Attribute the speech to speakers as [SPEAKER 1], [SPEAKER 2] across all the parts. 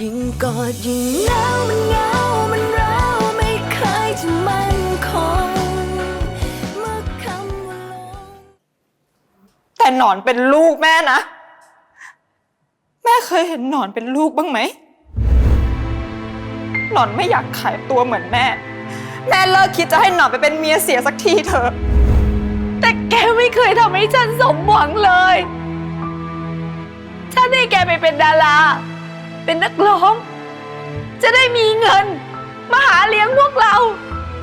[SPEAKER 1] ยิ่งกอดยิ่งหนาวมันเหงามันร้าวไม่เคยจะมั่นคงเมื่อคำว่าลง
[SPEAKER 2] แต่หนอนเป็นลูกแม่นะ แม่เคยเห็นหนอนเป็นลูกบ้างไหม หนอนไม่อยากขายตัวเหมือนแม่ แม่เลิกคิดจะให้หนอนไปเป็นเมียเสียสักทีเถอะ
[SPEAKER 3] แต่แกไม่เคยทำให้ฉันสมหวังเลย ฉันให้แกไปเป็นดารา เป็นนักร้อง จะได้มีเงิน มาหาเลี้ยงพวกเรา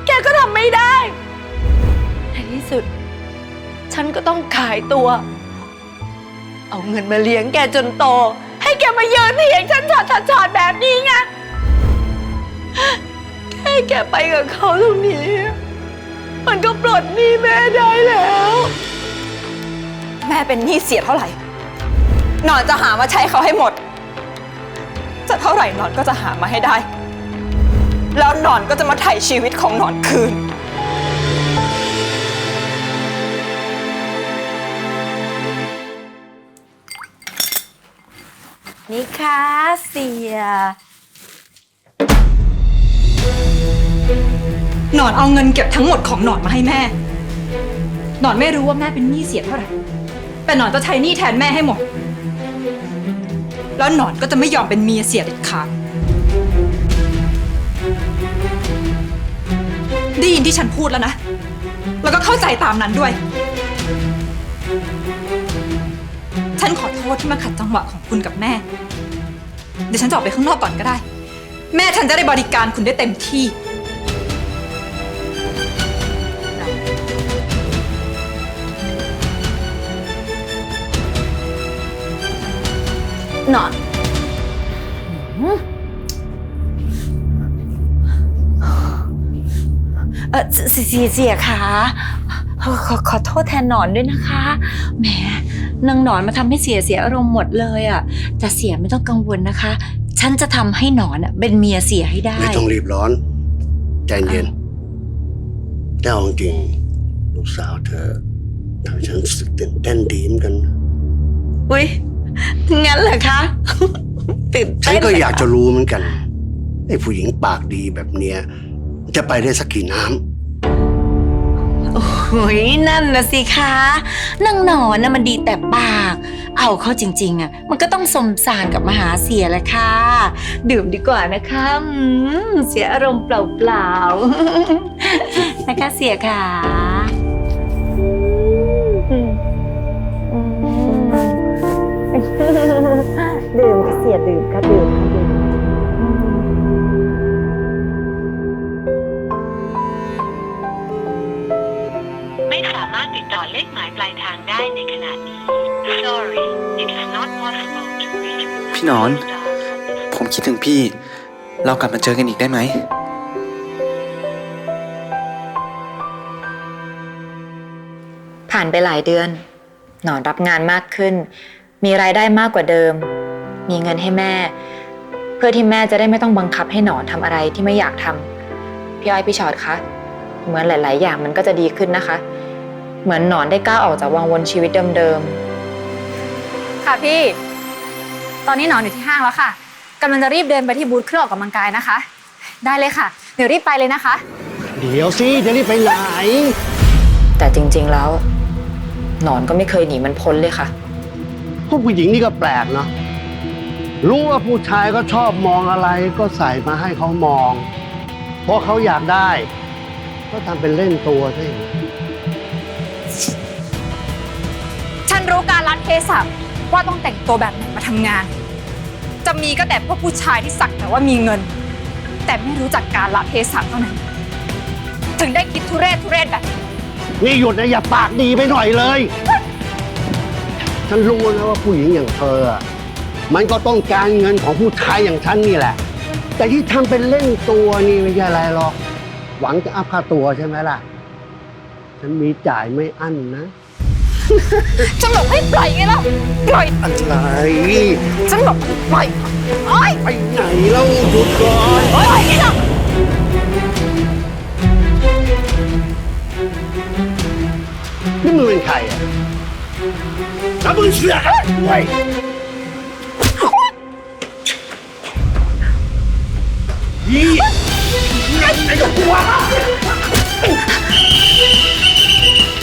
[SPEAKER 3] แกก็ทำไม่ได้ ในที่สุด ฉันก็ต้องขายตัว เอาเงินมาเลี้ยงแกจนโต ให้แกมาเยินเถียงฉันฉอดฉอดแบบนี้ไงแค่แกไปกับเขาตรงนี้ มันก็ปลดหนี้แม่ได้แล้ว
[SPEAKER 2] แม่เป็นหนี้เสียเท่าไหร่ หนอนจะหามาใช้เขาให้หมด เท่าไหร่หนอนก็จะหามาให้ได้ แล้วหนอนก็จะมาไถ่ชีวิตของหนอนคืน
[SPEAKER 3] นี่ค่ะเสีย
[SPEAKER 2] หนอนเอาเงินเก็บทั้งหมดของหนอนมาให้แม่ หนอนไม่รู้ว่าแม่เป็นหนี้เสียเท่าไหร่ แต่หนอนจะใช้หนี้แทนแม่ให้หมด แล้วหนอนก็จะไม่ยอมเป็นเมียเสียเด็ดขาดได้ยินที่ฉันพูดแล้วนะ แล้วก็เข้าใจตามนั้นด้วย ฉันขอโทษที่มาขัดจังหวะของคุณกับแม่ เดี๋ยวฉันจะออกไปข้างนอกก่อนก็ได้ แม่ฉันจะได้บริการคุณได้เต็มที่
[SPEAKER 3] หนอนเออเสียเสียเสียค่ะขอขอขอโทษแทนหนอนด้วยนะคะแหมนางหนอนมาทำให้เสียเสียอารมณ์หมดเลยอะแต่เสียไม่ต้องกังวลนะคะ ฉันจะทำให้หนอนอะเป็นเมียเสียให้ได้
[SPEAKER 4] ไม่ต้องรีบร้อน ใจเย็นแต่เอาจริงๆลูกสาวเธอทำให้ฉันรู้สึกตื่นเต้นดีเหมือนกัน
[SPEAKER 3] อุ้ยงั้นเหรอคะ ตื่น
[SPEAKER 4] ฉั
[SPEAKER 3] เต้
[SPEAKER 4] น
[SPEAKER 3] น
[SPEAKER 4] ก็
[SPEAKER 3] เล
[SPEAKER 4] อยาก
[SPEAKER 3] ค่ะ
[SPEAKER 4] จะรู้เหมือนกันไอ้ผู้หญิงปากดีแบบเนี้ยจะไปได้สักกี่น้ำ
[SPEAKER 3] โอ้ยนั่นนะสิคะนางหนอนน่ะมันดีแต่ปาก เอาเข้าจริง ๆอะมันก็ต้องสมสารกับมหาเสียแหละค่ะ ดื่มดีกว่านะคะอืมเสียอารมณ์เปล่าๆ นะคะเสียค่ะ
[SPEAKER 5] ได้ในขณะนี้ Sorry it is not possible to reach
[SPEAKER 6] พี่หนอน ผมคิดถึงพี่ เรากลับมาเจอกันอีกได้ไหม
[SPEAKER 7] ผ่านไปหลายเดือน หนอนรับงานมากขึ้น มีรายได้มากกว่าเดิม มีเงินให้แม่ เพื่อที่แม่จะได้ไม่ต้องบังคับให้หนอนทำอะไรที่ไม่อยากทำพี่อ้อยพี่ชอดคะเหมือนหลาย ๆ อย่างมันก็จะดีขึ้นนะคะ เหมือนหนอนได้ก้าวออกจากวังวนชีวิตเดิม
[SPEAKER 8] ค่ะพี่ ตอนนี้หนอนอยู่ที่ห้างแล้วค่ะกำลังจะรีบเดินไปที่บูธเครื่องออกกำลังกายนะคะ ได้เลยค่ะ เดี๋ยวรีบไปเลยนะคะ
[SPEAKER 4] เดี๋ยวสิจะรีบไปไหน
[SPEAKER 7] ๆ แต่จริง ๆ แล้ว หนอนก็ไม่เคยหนีมันพ้นเลยค่ะ
[SPEAKER 4] พวกผู้หญิงนี่ก็แปลกเนาะรู้ว่าผู้ชายก็ชอบมองอะไรก็ใส่มาให้เขามอง เพราะเขาอยากได้ ก็ทำเป็นเล่นตัวใช่ไหม
[SPEAKER 8] รู้การรัดเทศะว่าต้องแต่งตัวแบบไหนมาทำงาน จะมีก็แต่พวกผู้ชายที่สักแต่ว่ามีเงิน แต่ไม่รู้จักการละเทศะเท่านั้น ถึงได้คิดทุเรศทุเรศแบบนี้
[SPEAKER 4] นี่หยุดนะอย่าปากดีไปหน่อยเลย ฉันรู้นะว่าผู้หญิงอย่างเธออะมันก็ต้องการเงินของผู้ชายอย่างฉันนี่แหละ แต่ที่ทำเป็นเล่นตัวนี่ไม่ใช่อะไรหรอก หวังจะอัพค่าตัวใช่ไหมล่ะ ฉันมีจ่ายไม่อั้นนะ
[SPEAKER 8] ฉันบอกให้ปล่อยไงล่ะปล่อย
[SPEAKER 4] อะไร
[SPEAKER 8] ฉันบอกให้ปล่อยโอ๊ย
[SPEAKER 4] ไปไหนแล้วหยุดก่อน
[SPEAKER 8] โอ๊ยไงล่ะ
[SPEAKER 4] นี่มึงเป็นใครอะแล้วมึงเสือกอะไรด้วย
[SPEAKER 9] ไอ้กับกูวะ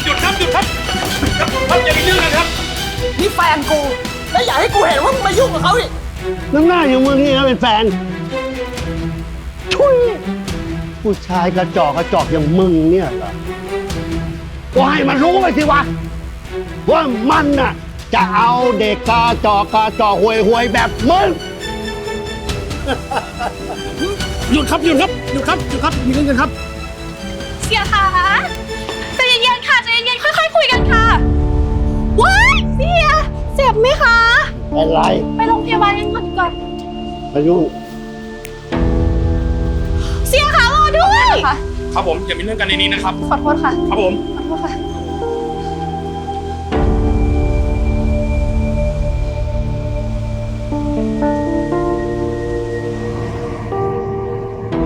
[SPEAKER 9] หยุดครับหยุดครับหยุด ครับครับอย่ามีเรื่องกันครับ
[SPEAKER 10] นี่แฟนกู แล้วอยากให้กูเห็นว่ามึงมายุ่งกับเขาอีก
[SPEAKER 4] น้ำหน้าอย่างมึงนี่นะเป็นแฟน ชุยผู้ชายกระจอกกระจอกอย่างมึงเนี่ยเหรอก็ให้มันรู้ไปสิวะ ว่ามันน่ะ จะเอาเด็กกระจอกกระจอกห่วยห่วยๆแบบมึง
[SPEAKER 9] หยุดครับหยุดครับหยุดครับหยุดครับมีเรื่องกันครั
[SPEAKER 8] บ
[SPEAKER 4] เป็นไร
[SPEAKER 8] ไปโรงพยาบาลกันก่อนดีกว่อน
[SPEAKER 4] พายุ
[SPEAKER 8] เสียค่ะรอด้วยค่ะ
[SPEAKER 9] ครับผมอย่ามีเรื่องกันในนี้นะครับ
[SPEAKER 8] ขอโทษค่ะ
[SPEAKER 9] ครับผม
[SPEAKER 8] ขอโทษค่ะ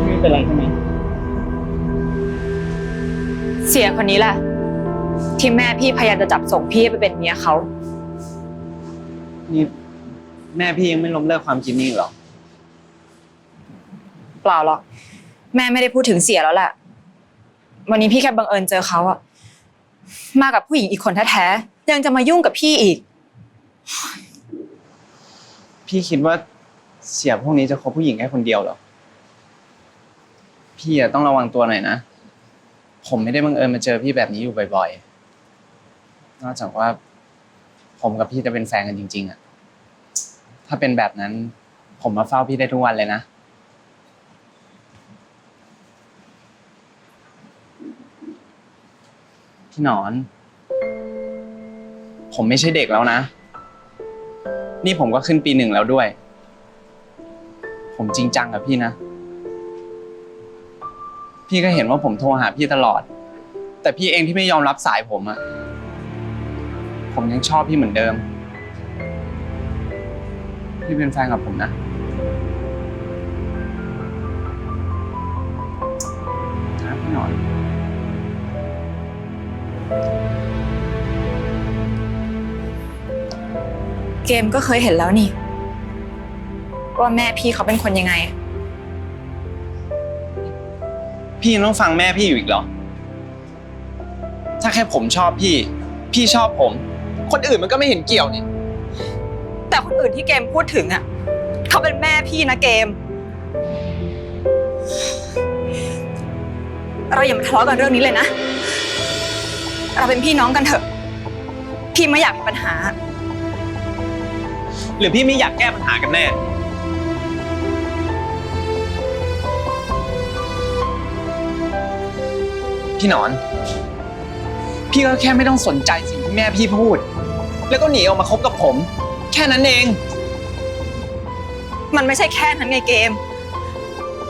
[SPEAKER 9] ไม่เป็นไรใช่ไหม
[SPEAKER 7] เสียคนนี้แหละ ที่แม่พี่พยายามจะจับส่งพี่ให้ไปเป็นเมียเขา
[SPEAKER 6] นี่ แม่พี่ยังไม่ล้มเลิกความคิดนี้อีกเหรอ
[SPEAKER 7] เปล่าหรอก แม่ไม่ได้พูดถึงเสียแล้วแหละ วันนี้พี่แค่บังเอิญเจอเขาอะมากับผู้หญิงอีกคนแท้ๆยังจะมายุ่งกับพี่อีก
[SPEAKER 6] พี่คิดว่าเสียพวกนี้จะคบผู้หญิงแค่คนเดียวเหรอ พี่อะต้องระวังตัวหน่อยนะ ผมไม่ได้บังเอิญมาเจอพี่แบบนี้อยู่บ่อยๆ นอกจากว่า ผมกับพี่จะเป็นแฟนกันจริง ๆอะ ถ้าเป็นแบบนั้น ผมมาเฝ้าพี่ได้ทุกวันเลยนะ พี่หนอน ผมไม่ใช่เด็กแล้วนะ นี่ผมก็ขึ้นปีหนึ่งแล้วด้วย ผมจริงจังกับพี่นะ พี่ก็เห็นว่าผมโทรหาพี่ตลอด แต่พี่เองที่ไม่ยอมรับสายผมอะผมยังชอบพี่เหมือนเดิม พี่เป็นแฟนกับผมนะ นะพี่หนอน
[SPEAKER 7] เกมก็เคยเห็นแล้วนี่ ว่าแม่พี่เขาเป็นคนยังไง
[SPEAKER 6] พี่ยังต้องฟังแม่พี่อยู่อีกเหรอ ถ้าแค่ผมชอบพี่ พี่ชอบผม คนอื่นมันก็ไม่เห็นเกี่ยวนี่
[SPEAKER 2] แต่คนอื่นที่เกมพูดถึงอะเขาเป็นแม่พี่นะเกม เราอย่ามาทะเลาะกันเรื่องนี้เลยนะ เราเป็นพี่น้องกันเถอะ พี่ไม่อยากมีปัญหา
[SPEAKER 6] หรือพี่ไม่อยากแก้ปัญหากันแน่ พี่หนอน พี่ก็แค่ไม่ต้องสนใจสิ่งที่แม่พี่พูด แล้วก็หนีออกมาคบกับผม ค่นั้นเอง
[SPEAKER 2] มันไม่ใช่แค่นั้นไงเกม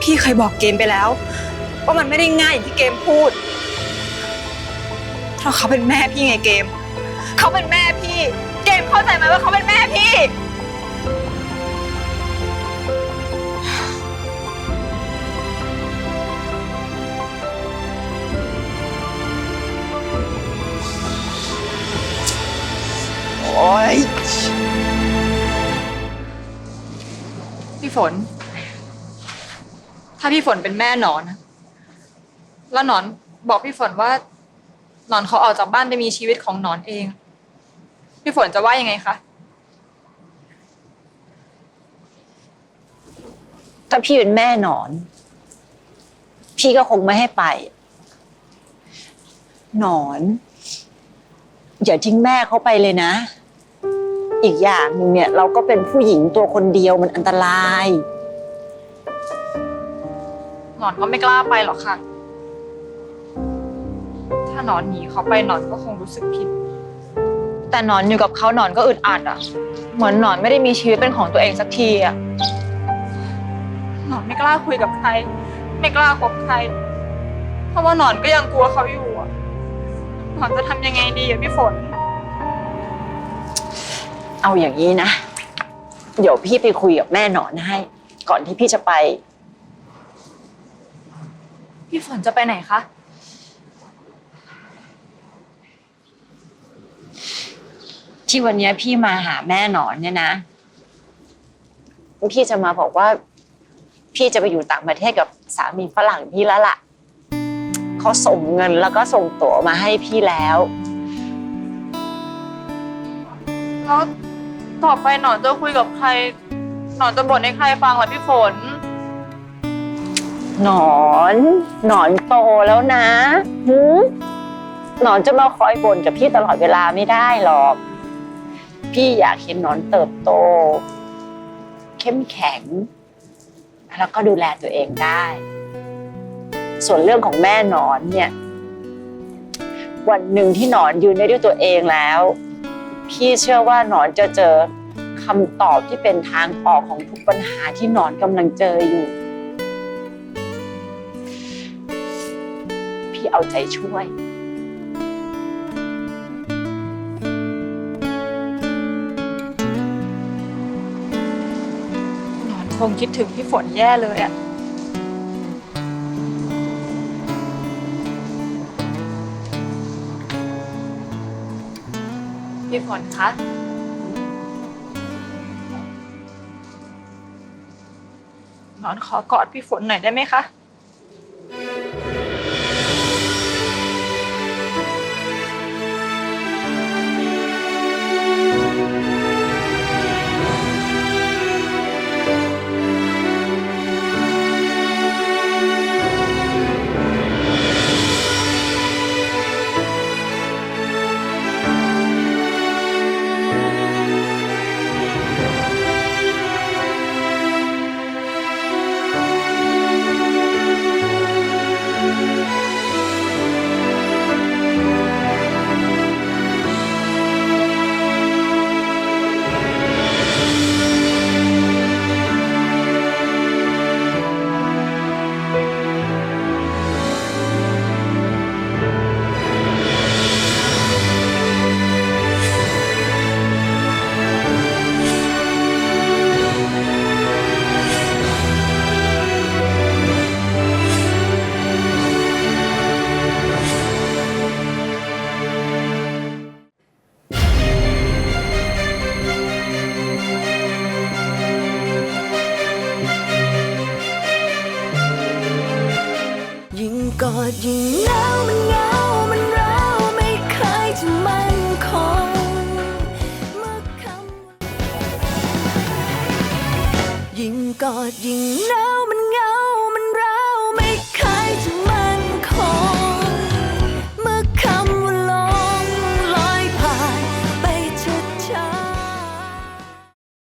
[SPEAKER 2] พี่เคยบอกเกมไปแล้ว ว่ามันไม่ได้ง่ายอย่างที่เกมพูด เพราะเขาเป็นแม่พี่ไงเกม เขาเป็นแม่พี่ เกมเข้าใจไหมว่าเขาเป็นแม่พี่ ฝน ถ้าพี่ฝนเป็นแม่หนอนนะแล้วหนอนบอกพี่ฝนว่า หนอนเขาออกจากบ้านไปมีชีวิตของหนอนเอง พี่ฝนจะว่ายังไงคะ
[SPEAKER 3] ถ้าพี่เป็นแม่หนอน พี่ก็คงไม่ให้ไป หนอน อย่าทิ้งแม่เขาไปเลยนะ อีกอย่างหนึ่งเนี่ยเราก็เป็นผู้หญิงตัวคนเดียวมันอันตราย
[SPEAKER 2] หนอนก็ไม่กล้าไปหรอกค่ะ ถ้าหนอนหนีเขาไปหนอนก็คงรู้สึกผิด แต่หนอนอยู่กับเขาหนอนก็อึดอัดอะ เหมือนหนอนไม่ได้มีชีวิตเป็นของตัวเองสักทีอะ หนอนไม่กล้าคุยกับใคร ไม่กล้าคบใคร เพราะว่าหนอนก็ยังกลัวเขาอยู่อะหนอนจะทำยังไงดีอะพี่ฝน
[SPEAKER 3] เอาอย่างนี้นะ เดี๋ยวพี่ไปคุยกับแม่หนอนให้ ก่อนที่พี่จะไป
[SPEAKER 2] พี่ฝนจะไปไหนคะ
[SPEAKER 3] ที่วันนี้พี่มาหาแม่หนอนเนี่ยนะ พี่จะมาบอกว่า
[SPEAKER 11] พี่จะไปอยู่ต่างประเทศกับสามีฝรั่งพี่แล้วล่ะเขาส่งเงินแล้วก็ส่งตั๋วมาให้พี่แล้ว
[SPEAKER 2] แล้วต่อไปหนอนจะคุยกับใคร หนอนจะบ่นให้ใครฟังล่ะพี่ฝน
[SPEAKER 11] หนอน หนอนโตแล้วนะหืหนอนจะมาคอยบ่นกับพี่ตลอดเวลาไม่ได้หรอก พี่อยากเห็นหนอนเติบโต เข้มแข็ง แล้วก็ดูแลตัวเองได้ ส่วนเรื่องของแม่หนอนเนี่ย วันหนึ่งที่หนอนยืนได้ด้วยตัวเองแล้ว พี่เชื่อว่าหนอนจะเจอคำตอบที่เป็นทางออกของทุกปัญหาที่หนอนกำลังเจออยู่ พี่เอาใจช่วย
[SPEAKER 2] หนอนคงคิดถึงพี่ฝนแย่เลยอะ ก่อนคะนอนขอกอดพี่ฝนหน่อยได้ไหมคะ
[SPEAKER 1] กอดยิ่งหนาวมันเหงามันร้าวไม่เคยจะมั่นคงเมื่อคำยิ่งกอดยิ่งหนาว